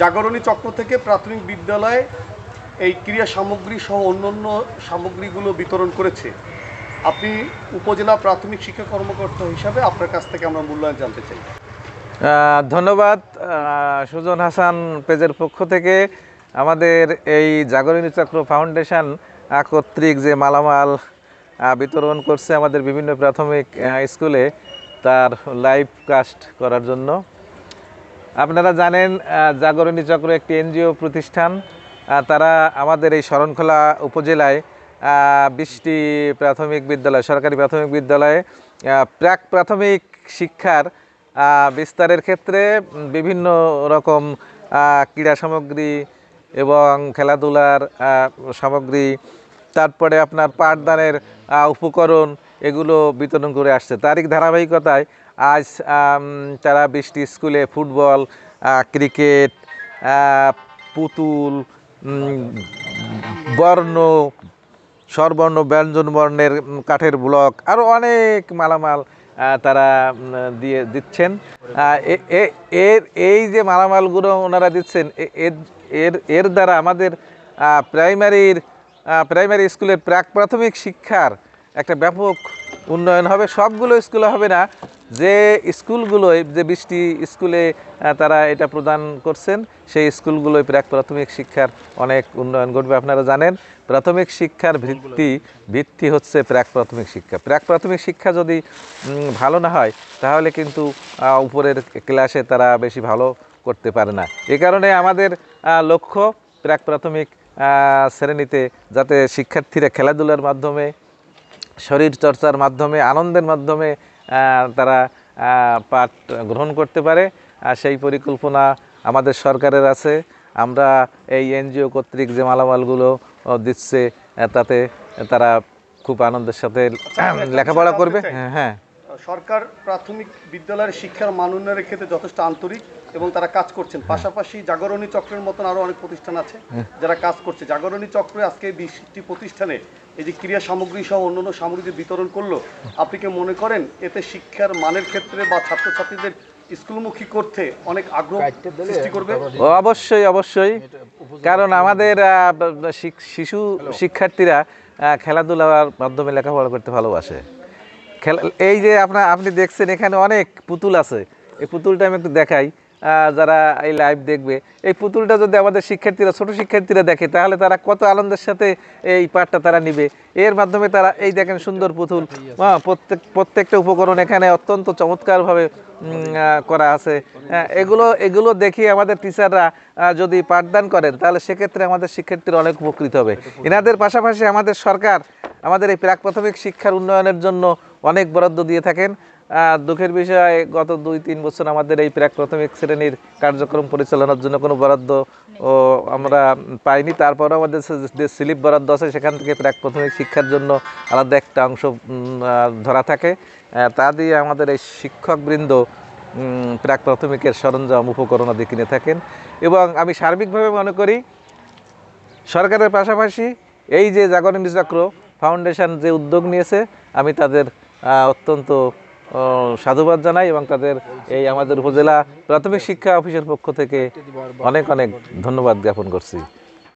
জাগরণী চক্র থেকে প্রাথমিক বিদ্যালয়ে এই ক্রীড়া সামগ্রী সহ অন্যান্য সামগ্রীগুলো বিতরণ করেছে। আপনি উপজেলা প্রাথমিক শিক্ষা কর্মকর্তা হিসাবে আপনার কাছ থেকে আমরা মূল্যায়ন জানতে চাই। ধন্যবাদ। সুজন হাসান পেজের পক্ষ থেকে আমাদের এই জাগরণী চক্র ফাউন্ডেশন কর্তৃক যে মালামাল বিতরণ করছে আমাদের বিভিন্ন প্রাথমিক স্কুলে তার লাইভ কাস্ট করার জন্য। আপনারা জানেন জাগরণী চক্র একটি এনজিও প্রতিষ্ঠান। তারা আমাদের এই শরণখোলা উপজেলায় বিশটি প্রাথমিক বিদ্যালয়, সরকারি প্রাথমিক বিদ্যালয়ে প্রাক প্রাথমিক শিক্ষার বিস্তারের ক্ষেত্রে বিভিন্ন রকম ক্রীড়া সামগ্রী এবং খেলাধুলার সামগ্রী, তারপরে আপনার পাঠদানের উপকরণ, এগুলো বিতরণ করে আসছে। তারই ধারাবাহিকতায় আজ তারা বৃষ্টি, স্কুলে ফুটবল ক্রিকেট পুতুল বর্ণ, স্বরবর্ণ, ব্যঞ্জন বর্ণের কাঠের ব্লক আরও অনেক মালামাল তারা দিয়ে দিচ্ছেন। এর, এই যে মালামালগুলো ওনারা দিচ্ছেন এর- এর এর দ্বারা আমাদের প্রাইমারির প্রাইমারি স্কুলের প্রাক প্রাথমিক শিক্ষার একটা ব্যাপক উন্নয়ন হবে, সবগুলো স্কুলে হবে না। যে স্কুলগুলোয়, যে বৃষ্টি স্কুলে তারা এটা প্রদান করছেন, সেই স্কুলগুলোয় প্রাক প্রাথমিক শিক্ষার অনেক উন্নয়ন ঘটবে, আপনারা জানেন। প্রাথমিক শিক্ষার ভিত্তি ভিত্তি হচ্ছে প্রাক প্রাথমিক শিক্ষা। প্রাক প্রাথমিক শিক্ষা যদি ভালো না হয়, তাহলে কিন্তু উপরের ক্লাসে তারা বেশি ভালো করতে পারে না। এ কারণে আমাদের লক্ষ্য প্রাক প্রাথমিক শ্রেণীতে যাতে শিক্ষার্থীরা খেলাধুলার মাধ্যমে শরীর চর্চার মাধ্যমে আনন্দের মাধ্যমে তারা পাঠ গ্রহণ করতে পারে। আর সেই পরিকল্পনা আমাদের সরকারের আছে। আমরা এই এনজিও কর্তৃক যে মালামালগুলো দিচ্ছে তাতে তারা খুব আনন্দের সাথে লেখাপড়া করবে। হ্যাঁ হ্যাঁ। সরকার প্রাথমিক বিদ্যালয়ের শিক্ষার মান উন্নয়নের ক্ষেত্রে যথেষ্ট আন্তরিক এবং তারা কাজ করছেন। পাশাপাশি জাগরণী চক্রের মতন আরও অনেক প্রতিষ্ঠান আছে যারা কাজ করছে। জাগরণী চক্রে আজকে বিশটি প্রতিষ্ঠানে এই যে ক্রিয়া সামগ্রী সহ অন্যান্য সামগ্রী বিতরণ করল আপনি কি মনে করেন এতে শিক্ষার মানের ক্ষেত্রে বা ছাত্রছাত্রীদের স্কুলমুখী করতে অনেক আগ্রহ সৃষ্টি করবে? অবশ্যই অবশ্যই। কারণ আমাদের শিশু শিক্ষার্থীরা খেলাধুলার মাধ্যমে লেখাপড়া করতে ভালোবাসে। এই যে আপনার আপনি দেখছেন এখানে অনেক পুতুল আছে। এই পুতুলটা আমি একটু দেখাই। যারা এই লাইভ দেখবে এই পুতুলটা যদি আমাদের শিক্ষার্থীরা ছোট শিক্ষার্থীরা দেখে তাহলে তারা কত আনন্দের সাথে এই পাঠটা তারা নিবে। এর মাধ্যমে তারা এই দেখেন সুন্দর পুতুল। হ্যাঁ, প্রত্যেক প্রত্যেকটা উপকরণ এখানে অত্যন্ত চমৎকারভাবে করা আছে। হ্যাঁ, এগুলো এগুলো দেখি আমাদের টিচাররা যদি পাঠদান করেন তাহলে সেক্ষেত্রে আমাদের শিক্ষার্থীরা অনেক উপকৃত হবে। এনাদের পাশাপাশি আমাদের সরকার আমাদের এই প্রাক প্রাথমিক শিক্ষার উন্নয়নের জন্য অনেক বরাদ্দ দিয়ে থাকেন। দুঃখের বিষয় গত দুই তিন বছর আমাদের এই প্রাক প্রাথমিক শ্রেণির কার্যক্রম পরিচালনার জন্য কোনো বরাদ্দ ও আমরা পাইনি। তারপরেও আমাদের যে স্লিপ বরাদ্দ আছে সেখান থেকে প্রাক প্রাথমিক শিক্ষার জন্য আলাদা একটা অংশ ধরা থাকে। তা দিয়ে আমাদের এই শিক্ষকবৃন্দ প্রাক প্রাথমিকের সরঞ্জাম উপকরণ আদি কিনে থাকেন। এবং আমি সার্বিকভাবে মনে করি সরকারের পাশাপাশি এই যে জাগরণী চক্র ফাউন্ডেশন যে উদ্যোগ নিয়েছে আমি তাদের অত্যন্ত সাধুবাদ জানাই এবং তাদের এই আমাদের উপজেলা প্রাথমিক শিক্ষা অফিসের পক্ষ থেকে অনেক অনেক ধন্যবাদ জ্ঞাপন করছি।